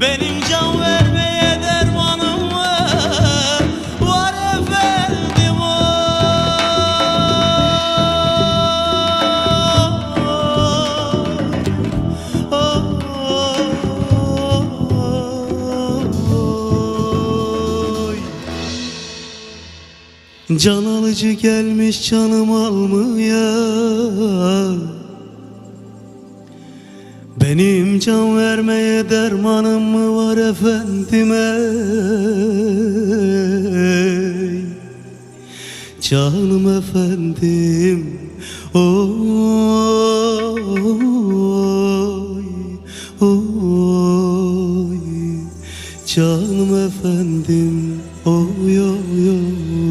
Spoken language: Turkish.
Benim can vermeye dermanım var Var efendim o. Can alıcı gelmiş canım almaya benim can vermeye dermanım mı var efendim ey? Canım efendim Oy Oy. Canım efendim Oy oy oy